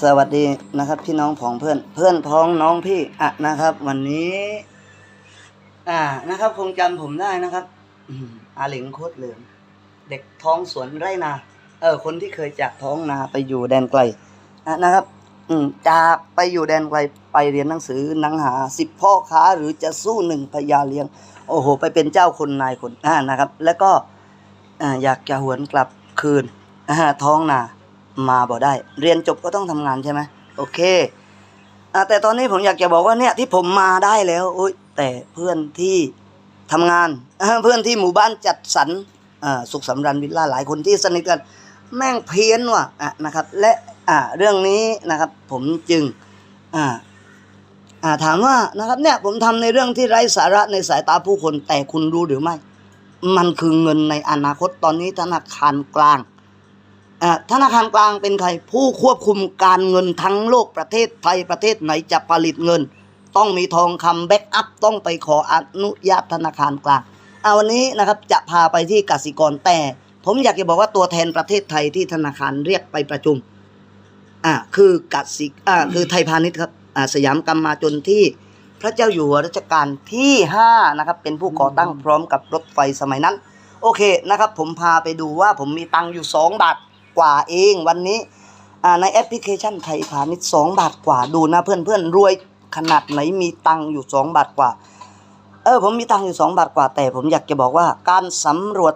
สวัสดีนะครับ พี่น้องผองเพื่อนเพื่อนพ้องน้องพี่อะนะครับ วันนี้ อ่านะครับ คงจำผมได้นะครับอาหลิงโคตรเหลืองเด็กท้องสวนไร่นา เออ คนที่เคยจากท้องนาไปอยู่แดนไกลอะนะครับ อืมจากไปอยู่แดนไกลไปเรียนหนังสือหนังหาสิบพ่อค้าหรือจะสู้หนึ่งพญาเลี้ยง โอ้โห ไปเป็นเจ้าคนนายคนอ่านะครับ แล้วก็ อ่า อยากจะหวนกลับคืนอ่าท้องนา มาบ่ได้ เรียนจบก็ต้องทำงานใช่ไหมโอเคอแต่ตอนนี้ผมอยากจะบอกว่าเนี่ยที่ผมมาได้แล้วอุ้ยแต่เพื่อนที่ทำงานเพื่อนที่หมู่บ้านจัดสรรสุขสำราญวิลล่าหลายคนที่สนิทกัน แม่งเพี้ยนว่ะอะนะครับ และอ่าเรื่องนี้นะครับ ผมจึงอ่าอ่าถามว่านะครับเนี่ยผมทำในเรื่องที่ไร้สาระในสายตาผู้คนแต่คุณรู้หรือไม่ มันคือเงินในอนาคตตอนนี้ธนาคารกลาง ธนาคารกลางเป็นใครผู้ควบคุมการเงินทั้งโลกประเทศไทยประเทศไหนจะผลิตเงิน ต้องมีทองคำแบ็กอัพต้องไปขออนุญาตธนาคารกลางเอาวันนี้นะครับจะพาไปที่กสิกรแต่ ผมอยากจะบอกว่าตัวแทนประเทศไทยที่ธนาคารเรียกไปประชุมอ่าคือกสิอ่าคือไทยพาณิชย์ครับอ่าสยามกรรมาจนที่พระเจ้าอยู่หัวรัชกาลที่ห้านะครับเป็นผู้ก่อตั้งพร้อมกับรถไฟสมัยนั้น โอเคนะครับ ผมพาไปดูว่าผมมีตังค์อยู่สองบาท กว่าเองวันนี้ในแอปพลิเคชันไทยพาณิชย์สองบาทกว่าดูนะเพื่อนเพื่อนรวยขนาดไหนมีตังค์อยู่สองบาทกว่า เออผมมีตังค์อยู่สองบาทกว่า แต่ผมอยากจะบอกว่าการสำรวจ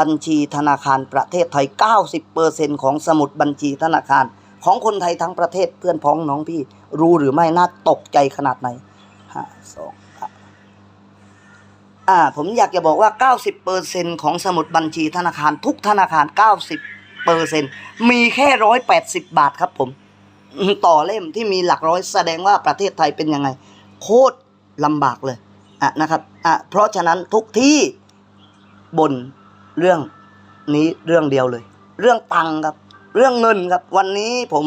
บัญชีธนาคารประเทศไทย 90%ของสมุดบัญชีธนาคาร ของคนไทยทั้งประเทศเพื่อนพ้องน้องพี่ รู้หรือไม่น่าตกใจขนาดไหนห้าสองอ่าผมอยากจะบอกว่า 90%ของสมุดบัญชีธนาคารทุกธนาคาร 90 เปอร์เซ็นมีแค่ร้อยแปดสิบบาทครับผม ต่อเล่มที่มีหลักร้อยแสดงว่าประเทศไทยเป็นยังไง โคตรลำบากเลยอะนะครับอะเพราะฉะนั้นทุกที่บนเรื่องนี้เรื่องเดียวเลย เรื่องตังค์ครับ เรื่องเงินครับ วันนี้ผม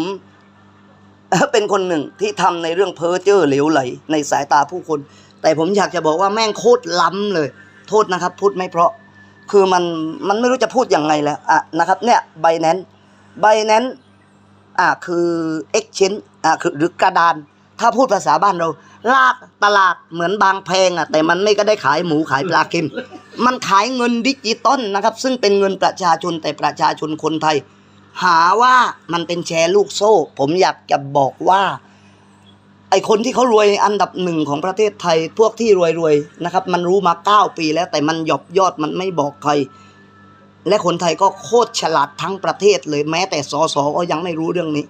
เป็นคนหนึ่งที่ทำในเรื่องเพ้อเจ้อเหลวไหล ในสายตาผู้คน แต่ผมอยากจะบอกว่าแม่งโคตรล้ำเลย โทษนะครับ พูดไม่เพราะ คือมันมันไม่รู้จะพูดยังไงแล้วอะนะครับเนี่ยใบแนนใบแนนอะคือ exchange อะคือหรือกระดาน ถ้าพูดภาษาบ้านเรา ลากตลาดเหมือนบางแพงอะแต่มันไม่ก็ได้ขายหมูขายปลาเค็ม มันขายเงินดิจิตอลนะครับ ซึ่งเป็นเงินประชาชนแต่ประชาชนคนไทย หาว่ามันเป็นแชร์ลูกโซ่ ผมอยากจะบอกว่า ไอคนที่เขารวยอันดับหนึ่งของประเทศไทยพวกที่รวยๆนะครับ มันรู้มาเก้าปีแล้ว แต่มันหยอบยอดมันไม่บอกใคร และคนไทยก็โคตรฉลาดทั้งประเทศเลยแม้แต่สอสอก็ยังไม่รู้เรื่องนี้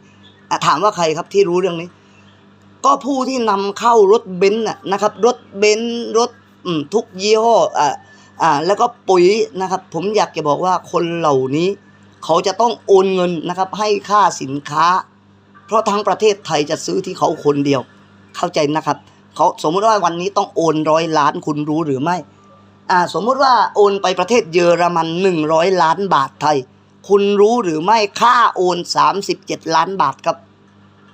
ถามว่าใครครับที่รู้เรื่องนี้ ก็ผู้ที่นำเข้ารถเบนซ์นะครับ รถเบนซ์รถทุกยี่ห้ออ่าอ่าแล้วก็ปุ๋ยนะครับ ผมอยากจะบอกว่าคนเหล่านี้ เขาจะต้องโอนเงินนะครับ ให้ค่าสินค้า เพราะทั้งประเทศไทยจะซื้อที่เขาคนเดียว เข้าใจนะครับเขาสมมุติว่าวันนี้ต้องโอนร้อยล้านคุณรู้หรือไม่อ่าสมมุติว่าโอนไปประเทศเยอรมันหนึ่งร้อยล้านบาทไทย คุณรู้หรือไม่ค่าโอนสามสิบเจ็ดล้านบาทครับ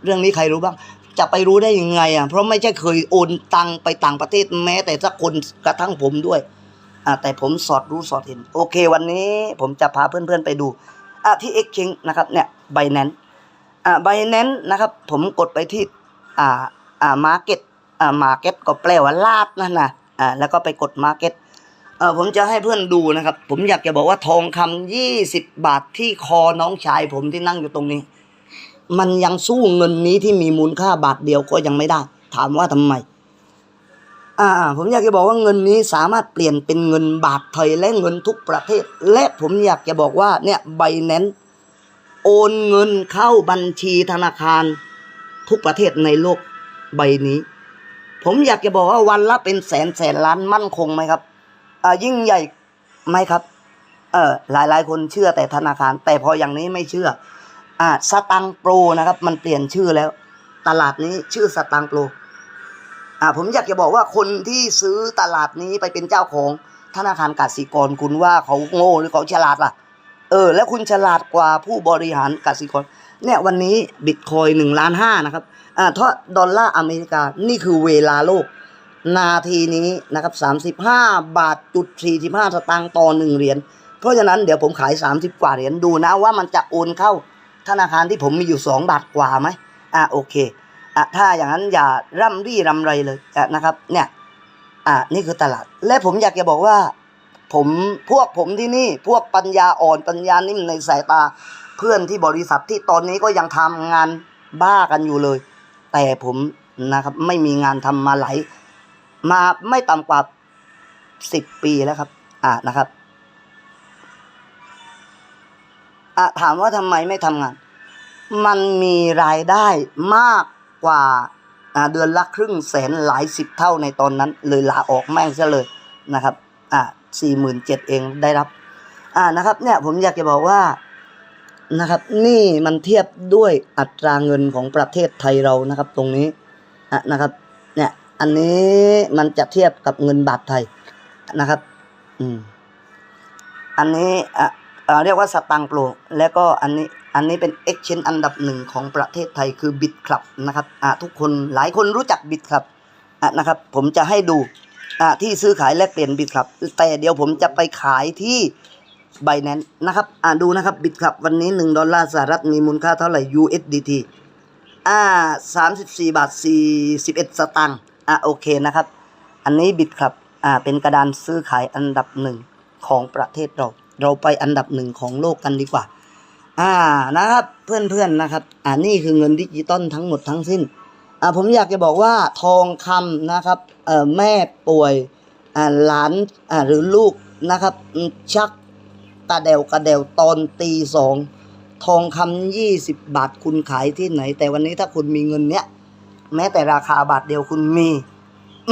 เรื่องนี้ใครรู้บ้าง จะไปรู้ได้ยังไงอะเพราะไม่ใช่เคยโอนตังไปต่างประเทศแม้ แต่สักคนกระทั่งผมด้วยอ่าแต่ผมสอดรู้สอดเห็น โอเค วันนี้ผมจะพาเพื่อนๆไปดูอ่าที่ Exchange นะครับเนี่ยไบแนน อ่าไบแนนนะครับ ผมกดไปที่อ่าอ่ามาร์เก็ตอ่ามาร์เก็ตก็แปลว่าลาดนั่นนะอ่าแล้วก็ไปกดมาร์เก็ตเออผมจะให้เพื่อนดูนะครับ ผมอยากจะบอกว่าทองคำยี่สิบบาทที่คอน้องชายผมที่นั่งอยู่ตรงนี้ มันยังสู้เงินนี้ที่มีมูลค่าบาทเดียวก็ยังไม่ได้ ถามว่าทำไม อ่า ผมอยากจะบอกว่าเงินนี้สามารถเปลี่ยนเป็นเงินบาทไทยและเงินทุกประเทศและผมอยากจะบอกว่าเนี่ยใบแนน โอนเงินเข้าบัญชีธนาคารทุกประเทศในโลกใบนี้ ผมอยากจะบอกว่าวันละเป็นแสนแสนล้านมั่นคงไหมครับอ่ายิ่งใหญ่ไหมครับ เออหลายหลายคนเชื่อแต่ธนาคาร แต่พออย่างนี้ไม่เชื่อ อ่าสตังโปรนะครับ มันเปลี่ยนชื่อแล้ว ตลาดนี้ชื่อสตังโปรอ่าผมอยากจะบอกว่าคนที่ซื้อตลาดนี้ไปเป็นเจ้าของธนาคารกสิกรคุณว่าเขาโง่หรือเขาฉลาดล่ะ เออ แล้วคุณฉลาดกว่าผู้บริหารกสิกรเนี่ยวันนี้บิตคอยหนึ่งล้านห้านะครับ อ่าถ้าดอลลาร์อเมริกา นี่คือเวลาโลก นาทีนี้นะครับสามสิบห้าบาทจุดสี่สิบห้าสตางค์ต่อหนึ่งเหรียญ เพราะฉะนั้นเดี๋ยวผมขายสามสิบกว่าเหรียญดูนะว่ามันจะโอนเข้าธนาคารที่ผมมีอยู่สองบาทกว่าไหมอะโอเค อะถ้าอย่างนั้นอย่าร่ำรี่รำไรเลยะนะครับ เนี่ย อะนี่คือตลาด และผมอยากจะบอกว่า ผมพวกผมที่นี่พวกปัญญาอ่อนปัญญานิ่มในสายตา เพื่อนที่บริษัทที่ตอนนี้ก็ยังทำงานบ้ากันอยู่เลย แต่ผมนะครับ ไม่มีงานทำมาหลายมาไม่ต่ำกว่าสิบปีแล้วครับ อะนะครับอะถามว่าทำไมไม่ทำงาน มันมีรายได้มากกว่าอ่าเดือนละครึ่งแสนหลายสิบเท่าในตอนนั้น เลยลาออกแม่งซะเลยนะครับ อ่า สี่หมื่นเจ็ดเองได้รับ อ่านะครับเนี่ยผมอยากจะบอกว่านะครับ นี่มันเทียบด้วยอัตราเงินของประเทศไทยเรานะครับ ตรงนี้อะนะครับ เนี่ย อันนี้มันจะเทียบกับเงินบาทไทยนะครับ อืม อันนี้อะเรียกว่าสตังค์โปรแล้วก็อันนี้อันนี้เป็น exchange อันดับหนึ่งของประเทศไทยคือ Bit Club นะครับ อะทุกคนหลายคนรู้จัก Bit Club อะนะครับ ผมจะให้ดู อะที่ซื้อขายแลกเปลี่ยน Bit Club แต่เดี๋ยวผมจะไปขายที่ b i n a n c e นะครับ อะดูนะครับ Bit Club วันนี้ 1 ดอลลาร์สหรัฐมีมูลค่าเท่าไหร่ USDT อ่า34บาท41สตางค์อะโอเคนะครับ อันนี้บิตครับอ่าเป็นกระดานซื้อขายอันดับหนึ่งของประเทศเรา เราไปอันดับหนึ่งของโลกกันดีกว่า อ่านะครับเพื่อนๆนะครับ อ่านี่คือเงินดิจิตอลทั้งหมดทั้งสิ้น อ่าผมอยากจะบอกว่าทองคำนะครับเอ่อแม่ป่วยอ่าหลานอ่าหรือลูกนะครับ ชักกระเดวกระเดวตอนตีสองทองคำยี่สิบบาทคุณขายที่ไหน แต่วันนี้ถ้าคุณมีเงินเนี้ยแม้แต่ราคาบาทเดียวคุณมี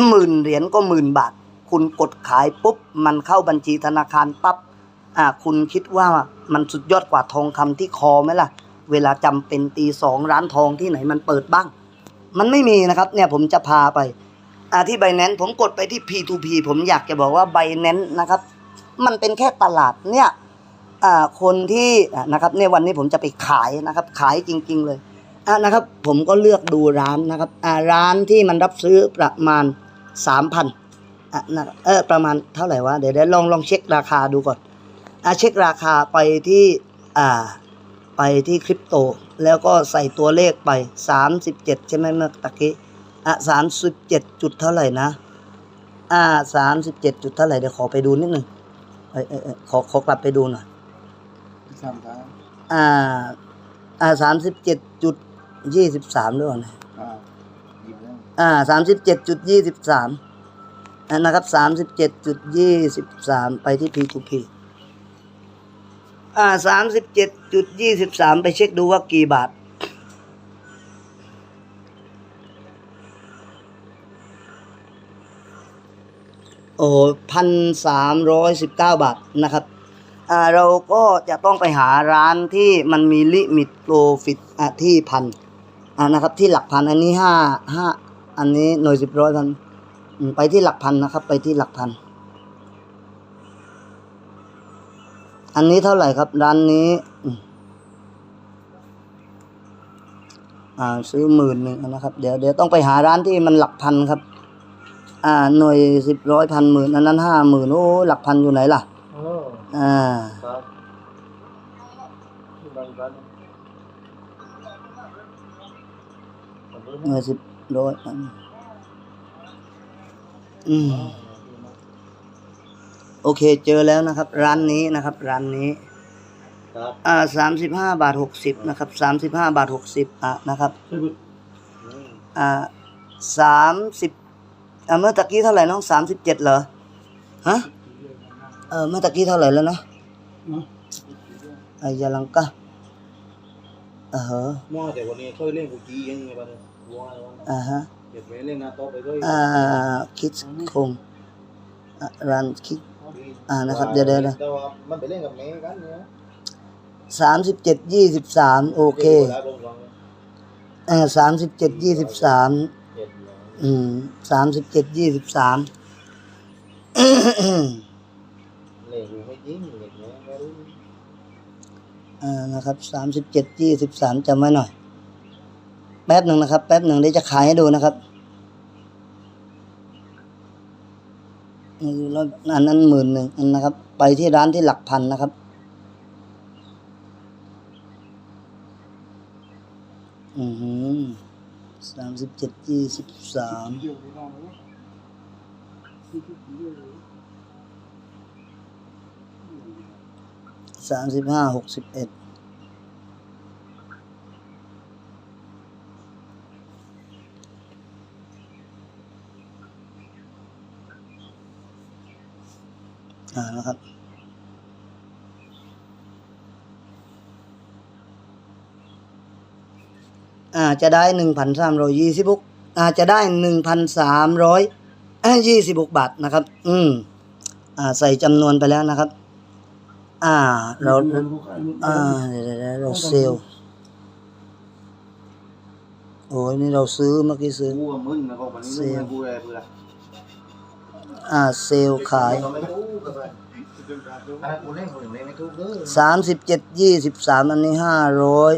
หมื่นเหรียญก็หมื่นบาท คุณกดขายปุ๊บ มันเข้าบัญชีธนาคารปั๊บอ่าคุณคิดว่ามันสุดยอดกว่าทองคำที่คอไหมล่ะ เวลาจำเป็นตีสองร้านทองที่ไหนมันเปิดบ้าง มันไม่มีนะครับ เนี่ยผมจะพาไปอ่าที่ไบแนนผมกดไปที่ P2P ผมอยากจะบอกว่าไบแนนนะครับ มันเป็นแค่ตลาดเนี่ยอ่าคนที่นะครับเนี่ยวันนี้ผมจะไปขายนะครับ ขายจริง ๆ เลยอะนะครับ ผมก็เลือกดูร้านนะครับอ่าร้านที่มันรับซื้อประมาณสามพันอะนะเออประมาณเท่าไหร่วะเดี๋ยวเดี๋ยวลองลองเช็คราคาดูก่อนอะเช็คราคาไปที่อ่าไปที่คริปโต แล้วก็ใส่ตัวเลขไปสามสิบเจ็ดใช่ไหมเมื่อตะกี้อะสามสิบเจ็ดจุดเท่าไหร่นะอ่าสามสิบเจ็ดจุดเท่าไหร่เดี๋ยวขอไปดูนิดหนึ่งเอยเอยเอยขอขอกลับไปดูหน่อยสามครั้งอ่าอ่าสามสิบเจ็ดจุดยี่สิบสามด้วยนะอ่าหยิบแล้วอ่าสามสิบเจ็ดจุดยี่สิบสามนะครับสามสิบเจ็ดจุดยี่สิบสามไปที่ P2P อ่า สามสิบเจ็ดจุดยี่สิบสามไปเช็คดูว่ากี่บาทโอ้พันสามร้อยสิบเก้าบาทนะครับอ่าเราก็จะต้องไปหาร้านที่มันมีลิมิตโปรฟิตอะที่พันอ่านะครับที่หลักพันอันนี้ห้าห้าอันนี้หน่วยสิบร้อยพันไปที่หลักพันนะครับ ไปที่หลักพัน อันนี้เท่าไหร่ครับ ร้านนี้อืมอ่าซื้อหมื่นหนึ่งนะครับ เดี๋ยวเดี๋ยวต้องไปหาร้านที่มันหลักพันครับ อ่าหน่วยสิบร้อยพันหมื่นอันนั้นห้าหมื่นโอ้หลักพันอยู่ไหนล่ะโอ้อ่าครับที่บ้านกันหน่วยสิบร้อยพันอืม โอเคเจอแล้วนะครับ ร้านนี้นะครับร้านนี้ครับอ่าสามสิบห้าบาทหกสิบนะครับสามสิบห้าบาทหกสิบอะนะครับช่วยบุตรอืมอ่าสามสิบอ่าเมื่อตะกี้เท่าไหร่น้องสามสิบเจ็ดเหรอฮะเออเมื่อตะกี้เท่าไหร่แล้วนะไอ้ยาลังกะเออฮะมั่วแต่วันนี้เคยเล่นกูจียังไงบ้างวัวอะไรวะอ่าฮะเก็บไว้เล่นหน้าโต๊ะไปด้วยอ่าคิดคงอะร้านคิด อ่านะครับเดี๋ยวเดี๋ยวเดี๋ยวแต่ว่ามันไปเล่นกับแม่กันเนี่ยสามสิบเจ็ดยี่สิบสามโอเคดี๋ยววลาลงฟังเออสามสิบเจ็ดยี่สิบสามเจ็ดเหรออืมสามสิบเจ็ดยี่สิบสามเล่นกูไม่จริงเล่นแม่ไม่รู้อ่านะครับสามสิบเจ็ดยี่สิบสามจำไว้หน่อย แป๊บหนึ่งนะครับ แป๊บหนึ่งเดี๋ยวจะขายให้ดูนะครับ อันนั้นหมื่นหนึ่งนนะครับ ไปที่ร้านที่หลักพันนะครับ อือหือสามสิบเจ็ดยี่สิบสามสามสิบห้าหกสิบเอ็ด อ่านะครับอ่าจะได้หนึ่งพันสามร้อยยี่สิบหกอ่าจะได้หนึ่งพันสามร้อยยี่สิบหกบาทนะครับ อืม อ่า ใส่จำนวนไปแล้วนะครับ อ่า เรา อ่าเดี๋ยวๆๆเราเซลลโอ้ยนี่เราซื้อเมื่อกี้ซื้อกูมึนนะก็วันนี้มึนกูเลยเพื่ออ่า เซลลขาย สามสิบเจ็ดยี่สิบสามอันนี้ห้าร้อย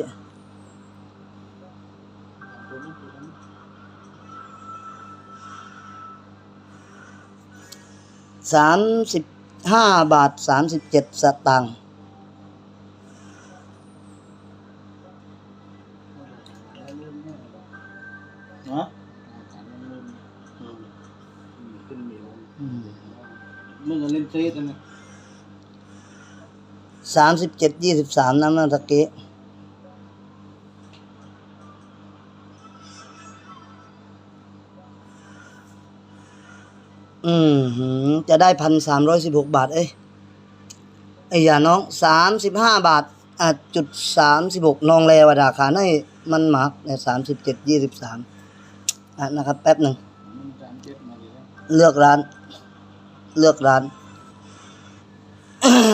สามสิบห้าบาทสามสิบเจ็ดสตางค์ มึงเล่นเซตนะสามสิบเจ็ดยี่สิบสามนะเมื่อตะกี้อืมหือจะได้พันสามร้อยสิบหกบาท เอ้ยไอ้อย่าน้องสามสิบห้าบาทอะจุดสามสิบหกนองแลวดาขาให้มันหมากเนี่ยสามสิบเจ็ดยี่สิบสามอะนะครับ แป๊บหนึ่ง เลือกร้าน เลือกร้าน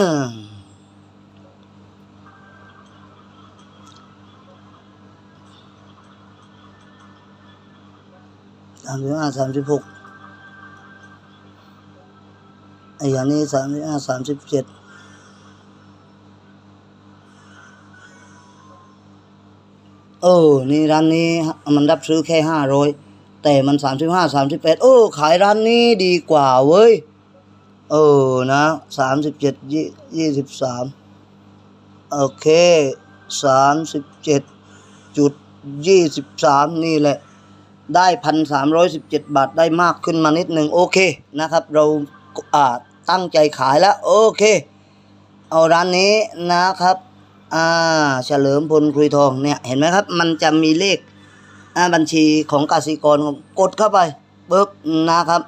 สามสิบห้าสามสิบหกไอ้อย่างนี้สามสิบห้าสามสิบเจ็ดเออ นี่ร้านนี้มันรับซื้อแค่ห้าร้อยแต่มันสามสิบห้าสามสิบแปดโอ้ขายร้านนี้ดีกว่าเว้ย เออนะสามสิบเจ็ดยี่ยี่สิบสามโอเคสามสิบเจ็ดจุดยี่สิบสามนี่แหละ ได้พันสามร้อยสิบเจ็ดบาทได้มากขึ้นมานิดหนึ่งโอเคนะครับ เราอ่าตั้งใจขายแล้ว โอเค เอาร้านนี้นะครับ อ่าเฉลิมพลคุยทองเนี่ย เห็นไหมครับ มันจะมีเลขอ่าบัญชีของกสิกรกดเข้าไปปึ๊บนะครับ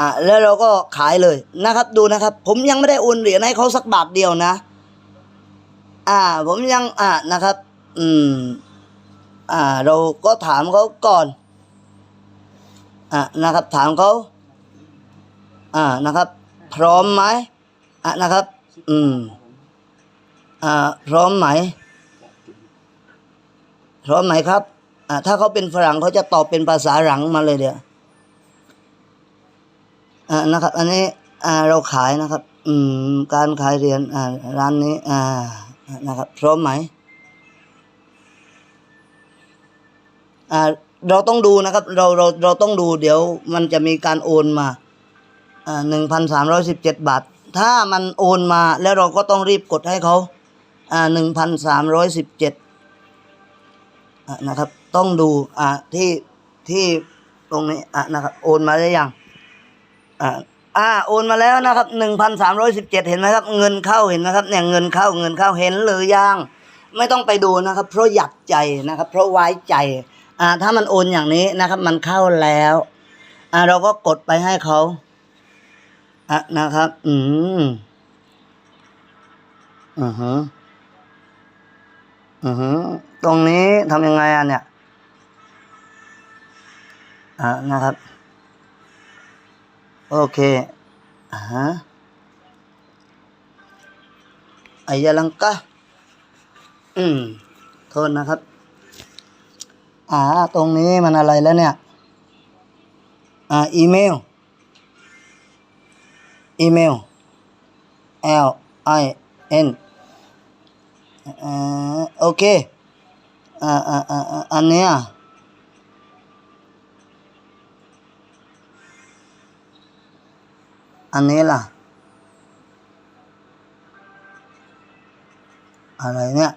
อ่าแล้วเราก็ขายเลยนะครับ ดูนะครับ ผมยังไม่ได้โอนเหรียญให้เขาสักบาทเดียวนะ อ่า ผมยังอ่านะครับ อืม อ่า เราก็ถามเขาก่อน อะนะครับ ถามเขาอ่านะครับ พร้อมไหมอะนะครับ อืม อ่า พร้อมไหม พร้อมไหมครับ อ่าถ้าเขาเป็นฝรั่งเขาจะตอบเป็นภาษาหลังมาเลยเดี๋ยว อ่านะครับ อันนี้อ่าเราขายนะครับ อืมการขายเหรียญอ่าร้านนี้อ่านะครับพร้อมไหมอ่าเราต้องดูนะครับ เราเราเราต้องดูเดี๋ยวมันจะมีการโอนมาอ่าหนึ่งพันสามร้อยสิบเจ็ดบาท ถ้ามันโอนมาแล้วเราก็ต้องรีบกดให้เขาอ่าหนึ่งพันสามร้อยสิบเจ็ดนะครับ ต้องดูอ่าที่ที่ตรงนี้อ่านะครับ โอนมาได้ยัง อ่าอ่าโอนมาแล้วนะครับหนึ่งพันสามร้อยสิบเจ็ดเห็นไหมครับ เงินเข้าเห็นไหมครับเนี่ยเงินเข้าเงินเข้าเห็นหรือยังไม่ต้องไปดูนะครับ เพราะหยัดใจนะครับ เพราะไว้ใจอ่าถ้ามันโอนอย่างนี้นะครับ มันเข้าแล้วอ่าเราก็กดไปให้เขาอะนะครับ อืมอือฮึอือฮึตรงนี้ทำยังไงอะเนี่ยอะนะครับ โอเคอ่าฮะอายาลังกะอืมโทษนะครับ อ่า ตรงนี้มันอะไรแล้วเนี่ย อ่า อีเมล อีเมล L I N อ่าโอเค อ่าอ่าอ่าอันเนี้ย อันนี้ล่ะ อะไรเนี่ย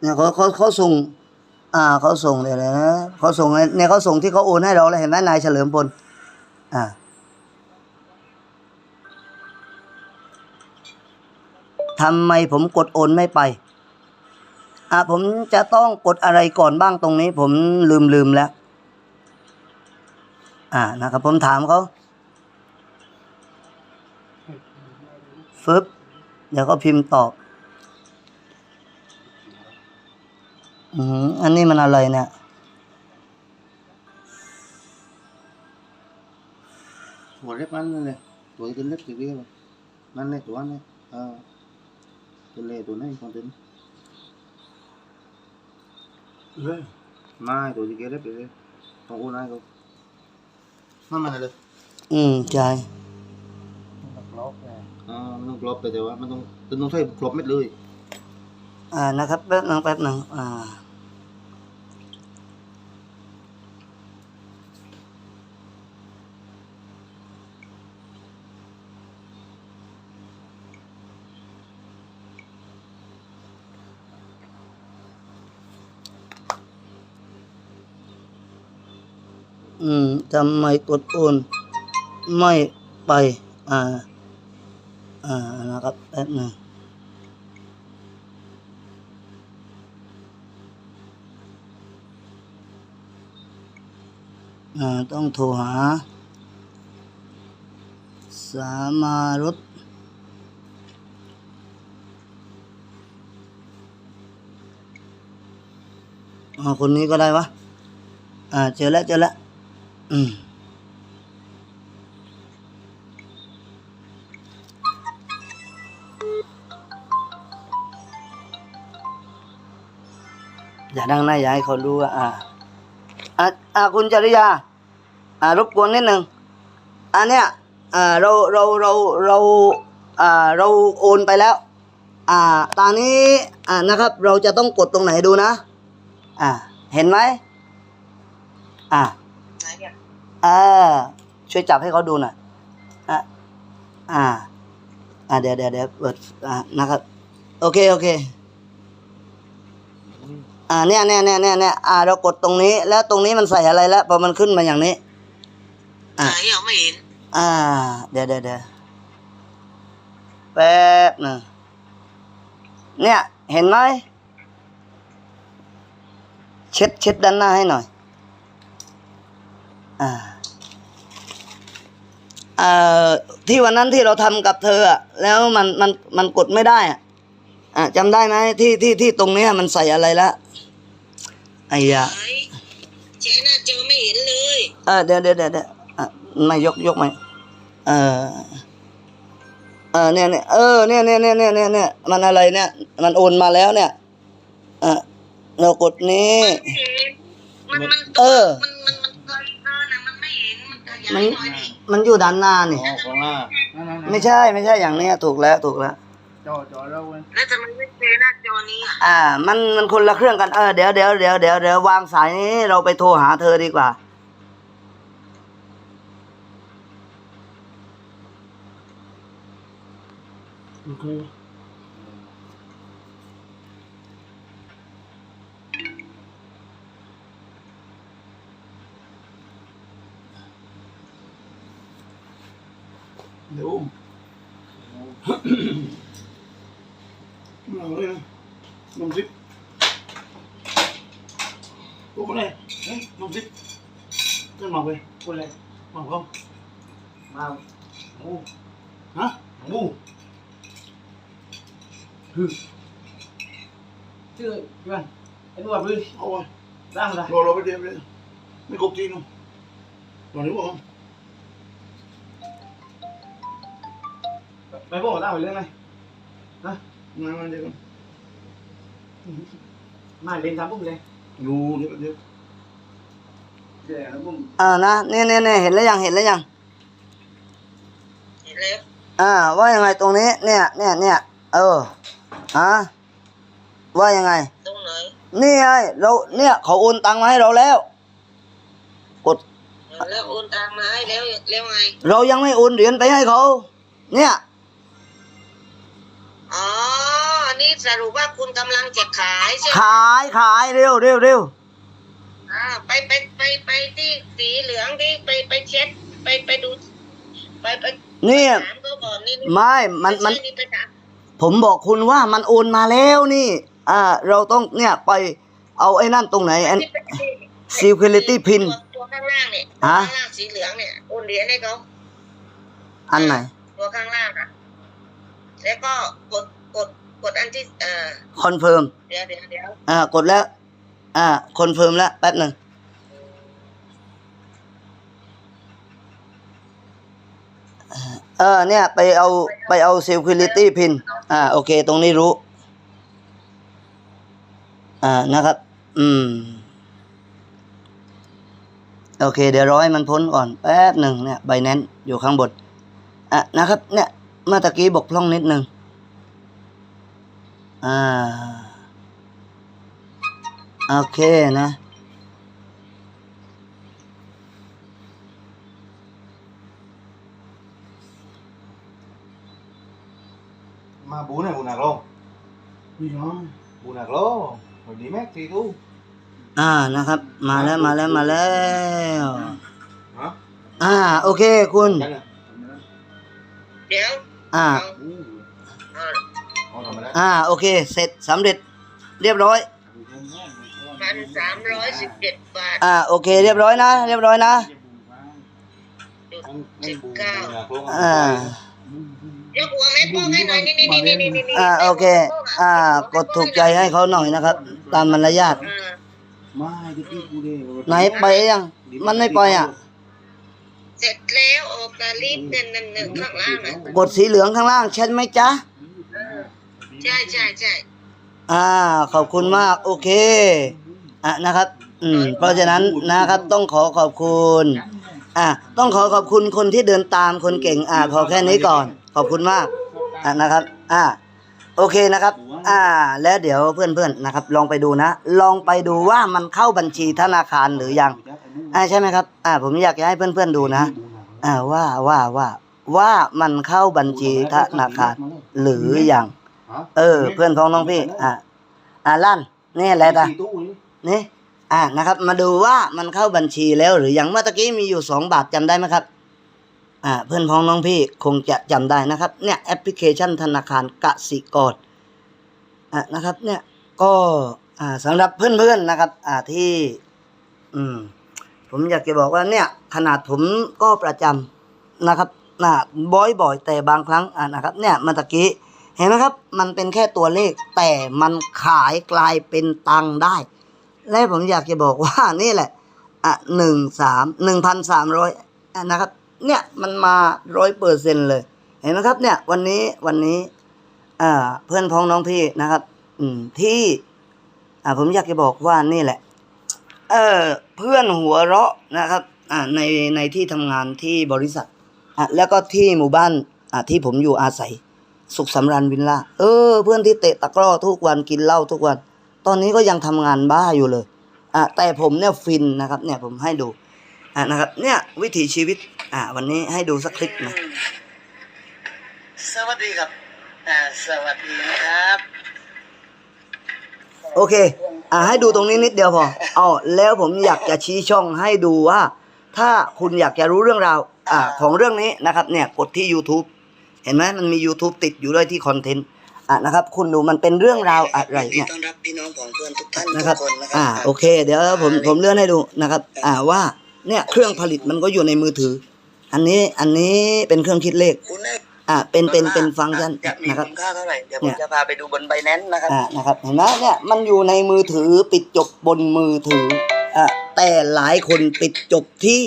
เนี่ยเขาเขาเขาส่ง อ่าเขาส่งเดี๋ยนะเขาส่งเนี่ยเขาส่งที่เขาโอนให้เราแล้วเห็นไหมนายเฉลิมพลอ่า ทำไมผมกดโอนไม่ไป อ่าผมจะต้องกดอะไรก่อนบ้างตรงนี้ ผมลืมลืมแล้ว อ่านะครับ ผมถามเขาฟึบเดี๋ยวก็พิมพ์ตอบ อืมอันนี้มันอะไรเนี่ยหัวเล็บมันนั่นเลยตัวเป็นเล็บสีเดียวนั่นเลยตัวนี้เออ ตัวเล่ตัวนี้คนตัวนี้ไม่ตัวที่เกล็บเลยต้องโอนให้เขานั่นมันอะไรอืมใช่อ่ามันต้องกรอบไปแต่ว่ามันต้องมันต้องใช้กรอบเม็ดเลย อ่านะครับแป๊บหนึงแป๊บหนึงอ่า อืมทำไมกดโอนไม่ไป อ่า อ่านะครับแป๊บหนึงอ่าต้องโทรหา สามารถอ่าคนนี้ก็ได้วะ อ่า เจอแล้ว เจอแล้ว อืมอย่าดังนะอย่าให้เขารู้ว่าอ่าอะอะคุณจริยา อ่ารบกวนนิดหนึ่งอันเนี้ยอ่าเราเราเราเราอ่าเราโอนไปแล้ว อ่าตอนนี้อ่านะครับ เราจะต้องกดตรงไหนดูนะ อ่า เห็นไหมอ่า อ่า ช่วยจับให้เขาดูหน่อยอะอ่า อ่าเดี๋ยวเดี๋ยวเดี๋ยวเปิดอ่านะครับ โอเคโอเค อ่าเนี่ยเนี่ยเนี่ยเนี่ยเนี่ยอ่า เรากดตรงนี้ แล้วตรงนี้มันใส่อะไรแล้วพอมันขึ้นมาอย่างนี้อะไหนอะไม่เห็นอ่า เดี๋ยวเดี๋ยวเดี๋ยวแป๊บหนึ่งเนี่ย เห็นไหมเช็ดเช็ดด้านหน้าให้หน่อย อ่าเอ่อ ที่วันนั้นที่เราทำกับเธออะแล้วมันมันมันกดไม่ได้อะอ่าจำได้ไหมที่ที่ที่ตรงเนี้ยมันใส่อะไรละไอ้ยาไหนแชร์หน้าจอไม่เห็นเลยเออเดี๋ยวเดี๋ยวเดี๋ยวเดี๋ยวอะไม่ยกยกไหมเออเออเนี่ยเนี่ยเออเนี่ยเนี่ยเนี่ยเนี่ยเนี่ยเนี่ยมันอะไรเนี่ย มันโอนมาแล้วเนี่ยอะเรากดนี้ มันมันเออ มันขยายมันหน่อยดิมันอยู่ด้านหน้านี่ อ๋อของหน้าไม่ใช่ไม่ใช่อย่างเนี้ยถูกแล้วถูกแล้ว จอจอแล้วเว้ยแล้วทำไมไม่แชร์หน้าจอนี้อะอ่า มันมันคนละเครื่องกันเออเดี๋ยวเดี๋ยวเดี๋ยวเดี๋ยวเดี๋ยววางสายนี้เราไปโทรหาเธอดีกว่าเดี๋ยวอุ้มเอาเลยนะนมซิปตัวค นไหนเฮ้ยนมซิปขึ้นมาไปคนไหนมาเขามาหมูฮะหมูชื่อพี่วันไอ้ตัวพื้ นเอาไว้ร่างอะไรรอเราไปเดี๋ยวเลยไม่ครบทีนึงตอนนี้บอกไปพวกร่างไปเรื่องไงมามาเดี๋ยวกันมาเรียนทำปุ๊บเลยดูเดี๋ยวเดี๋ยวเดี๋ยวแล้วปุ๊บอ่านะเนี่ยเนี่ยเนี่ยเห็นแล้วยังเห็นแล้วยังเห็นแล้วอ่าว่ายังไงตรงนี้เนี่ยเนี่ยเนี่ยเออฮะว่ายังไงตรงไหนนี่ไงเราเนี่ยเขาโอนตังมาให้เราแล้ว กดแล้วโอนตังมาให้แล้วแล้วไงเรายังไม่โอนเหรียญไปให้เขาเนี่ย นนี้สรุปว่าคุณกำลังจะขายใช่ไหมขายขายเร็วเร็วเร็วอ่าไปไปไปไปที่สีเหลืองที่ไปไปเช็ดไปไปดู ไปไปนี่ถามเขาก่อนนี่ไม่มันมัน ไใช่ไปถามผมบอกคุณว่ามันโอนมาแล้วนี่ อ่า เราต้องเนี่ยไปเอาไอ้นั่นตรงไหนอันที่ไปที่ security pin ตัวตัวข้างล่างเนี่ยฮะ ข้างล่างสีเหลืองเนี่ยโอนเหรียญให้เขา อันไหน ตัวข้างล่างอะ แล้วก็กดกด กดอันที่เอ่อคอนเฟิร์มเดี๋ยวเดี๋ยวเดี๋ยวอ่ากดแล้ว อ่าคอนเฟิร์มแล้วแป๊บหนึ่งเออเนี่ยไปเอาไปเอา security pin อ่าโอเค ตรงนี้รู้ อ่านะครับ อืม โอเค เดี๋ยวรอให้มันพ้นก่อน แป๊บหนึ่งเนี่ยใบแนนอยู่ข้างบน อะนะครับ เนี่ยเมื่อตะกี้บกพร่องนิดหนึ่ง อ่า โอเคนะ มาบู này bù nạc lô นี่เนาะ bù nạc lô rồi đi mét thì thu อ่านะครับ มาแล้วมาแล้วมาแล้ว hả อ่าโอเคคุณ Chắc nè เดี๋ยว อ่าเอาอ่า อ่าโอเค เสร็จสำเร็จเรียบร้อย พันสามร้อยสิบเจ็ดบาทอ่าโอเค เรียบร้อยนะ เรียบร้อยนะ anh anh bù bù nạc luôn อ่า ยกหัวแม่โป้งให้หน่อยนี่นี่นี่นี่นี่นี่อ่าโอเค อ่ากดถูกใจให้เขาหน่อยนะครับ ตามมารยาทอ่า mai thì cái cu đê ไหนไปยัง มันไม่ปล่อยอะ เสร็จแล้วโอกาลิฟต์นั่นนั่นนั่นข้างล่างอะกดสีเหลืองข้างล่างใช่ไหมจ๊ะ ใช่ใช่ใช่อ่า ขอบคุณมาก โอเค อะนะครับ อืม เพราะฉะนั้นนะครับ ต้องขอขอบคุณ อะต้องขอขอบคุณคนที่เดินตามคนเก่ง อ่าขอแค่นี้ก่อน ขอบคุณมาก อะนะครับ อ่าโอเคนะครับ อ่า แล้วเดี๋ยวเพื่อนๆนะครับ ลองไปดูนะ ลองไปดูว่ามันเข้าบัญชีธนาคารหรือยัง อ่าใช่ไหมครับ อ่า ผมอยากจะให้เพื่อนๆดูนะ อ่าว่าว่าว่าว่ามันเข้าบัญชีธนาคารหรือยัง เออ เพื่อนพ้องน้องพี่ อ่าอ่าลั่นนี่แหละตา Thì tu ấy นี่อ่านะครับ มาดูว่ามันเข้าบัญชีแล้วหรือยังเมื่อตะกี้มีอยู่สองบาทจำได้ไหมครับ อ่า เพื่อนพ้องน้องพี่คงจะจำได้นะครับ เนี่ยแอปพลิเคชันธนาคารกสิกรอ่านะครับ เนี่ยก็อ่าสำหรับเพื่อนๆนะครับ อ่าที่ อืม ผมอยากจะบอกว่าเนี่ย ขนาดผมก็ประจำนะครับนะบ่อยๆแต่บางครั้งอ่านะครับ เนี่ยเมื่อตะกี้เห็นไหมครับ มันเป็นแค่ตัวเลข แต่มันขายกลายเป็นตังค์ได้ และผมอยากจะบอกว่านี่แหละ อะหนึ่งสามหนึ่งพันสามร้อยนะครับ เนี่ยมันมาร้อยเปอร์เซ็นเลย เห็นไหมครับ เนี่ย วันนี้วันนี้อ่าเพื่อนพ้องน้องพี่นะครับ อืมที่ อ่าผมอยากจะบอกว่านี่แหละ เออเพื่อนหัวเราะนะครับ อ่าในในที่ทำงานที่บริษัทอะแล้วก็ที่หมู่บ้านอ่าที่ผมอยู่อาศัย สุขสำราญวิลล่าเออ เพื่อนที่เตะตะกร้อทุกวันกินเหล้าทุกวัน ตอนนี้ก็ยังทำงานบ้าอยู่เลยอะแต่ผมเนี่ยฟินนะครับ เนี่ยผมให้ดูอะนะครับ เนี่ยวิถีชีวิต อะวันนี้ให้ดูสักคลิปนะสวัสดีครับอ่าสวัสดีนะครับ โอเค อะให้ดูตรงนี้นิดเดียวพอเอาแล้วผมอยากจะชี้ช่องให้ดูว่า ถ้าคุณอยากจะรู้เรื่องราว อ่า ของเรื่องนี้นะครับ เนี่ยกดที่ YouTube เห็นไหมมันมี YouTube ติดอยู่ด้วยที่คอนเทนต์อะนะครับ คุณดูมันเป็นเรื่องราวอะไรเนี่ยต้อนรับพี่น้องของเพื่อนทุกท่านนะครับทุกคนนะครัอ่าโอเค เดี๋ยวผมผมเลื่อนให้ดูนะครับ อ่าว่าเนี่ยเครื่องผลิตมันก็อยู่ในมือถือ อันนี้อันนี้เป็นเครื่องคิดเลขคุณได้อ่าเป็นเป็นเป็นฟังก์ชันจะมีนะครับคุณค่าเท่าไหร่เดี๋ยวผเนี่มยจะพาไปดูบนใบแนนนะครับอ่านะครับเห็นไหมเนี่ยมันอยู่ในมือถือปิดจบบนมือถืออ่าแต่หลายคนปิดจบที่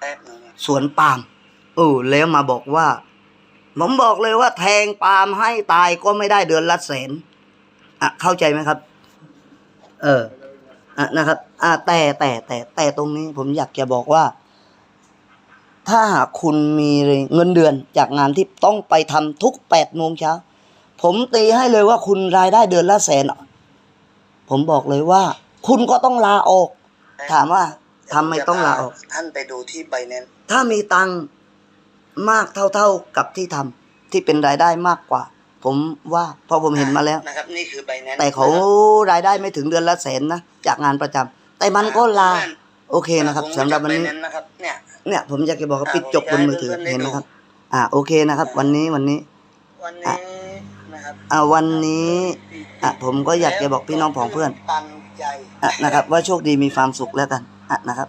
แป๊บนึงนะสวนปาล์มเออแล้วมาบอกว่า ผมบอกเลยว่าแทงปาล์มให้ตายก็ไม่ได้เดือนละแสนอะเข้าใจไหมครับ เอออะนะครับ อะแต่แต่แต่แต่ตรงนี้ผมอยากจะบอกว่า ถ้าหากคุณมีเงินเดือนจากงานที่ต้องไปทำทุกแปดโมงเช้าผมตีให้เลยว่าคุณรายได้เดือนละแสน ผมบอกเลยว่า คุณก็ต้องลาออก ถามว่าทำไมต้องลาออก ท่านไปดูที่ใบแนนถ้ามีตังค์ มากเท่าๆกับที่ทำที่เป็นรายได้มากกว่า ผมว่าเพราะผมเห็นมาแล้ว นะครับนี่คือใบนั้นแต่เขารายได้ไม่ถึงเดือนละแสนนะจากงานประจำแต่มันก็ลา โอเคนะครับสำหรับวันนี้ นะครับเนี่ย เนี่ยผมอยากจะบอกว่าปิดจบบนมือถือเห็นไหมครับ อ่าโอเคนะครับ วันนี้วันนี้ วันนี้นะครับอ่าวันนี้อะผมก็อยากจะบอกพี่น้องผองเพื่อนตันใจ อะนะครับ ว่าโชคดีมีความสุขแล้วกันอะนะครับ